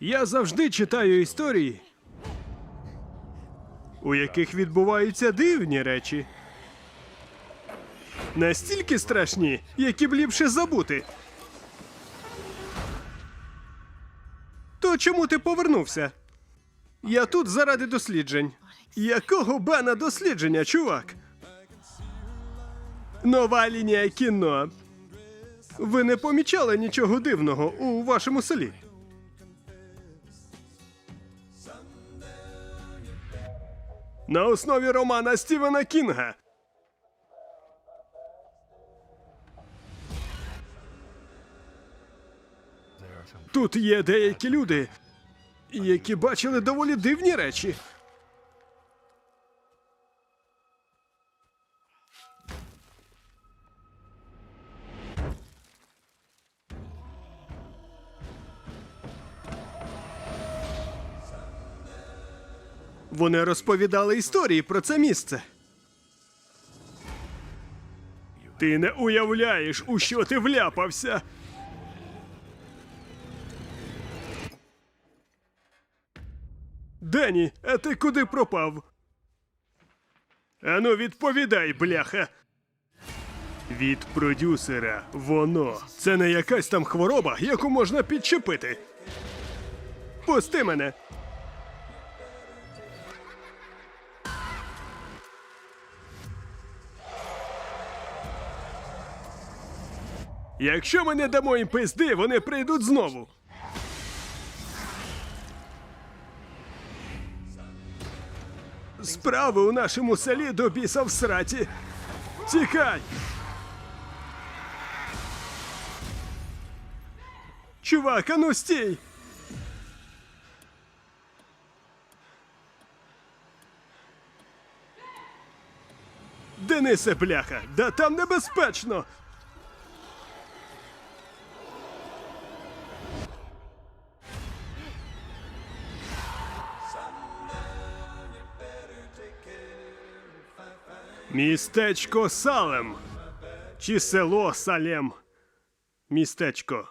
Я завжди читаю історії, у яких відбуваються дивні речі. Настільки страшні, які б ліпше забути. То чому ти повернувся? Я тут заради досліджень. Якого бана дослідження, чувак? Нова лінія кіно. Ви не помічали нічого дивного у вашому селі? На основі романа Стівена Кінга. Тут є деякі люди, які бачили доволі дивні речі. Вони розповідали історії про це місце. Ти не уявляєш, у що ти вляпався. Дені, а ти куди пропав? Ану, відповідай, бляха. Від продюсера воно. Це не якась там хвороба, яку можна підчепити. Пусти мене. Якщо ми не дамо їм пизди, вони прийдуть знову. Справи у нашому селі до біса в сраті. Тікай! Чувак, а ну стій! Денисе, бляха, да там небезпечно! Містечко Салем. Чи село Салем. Містечко.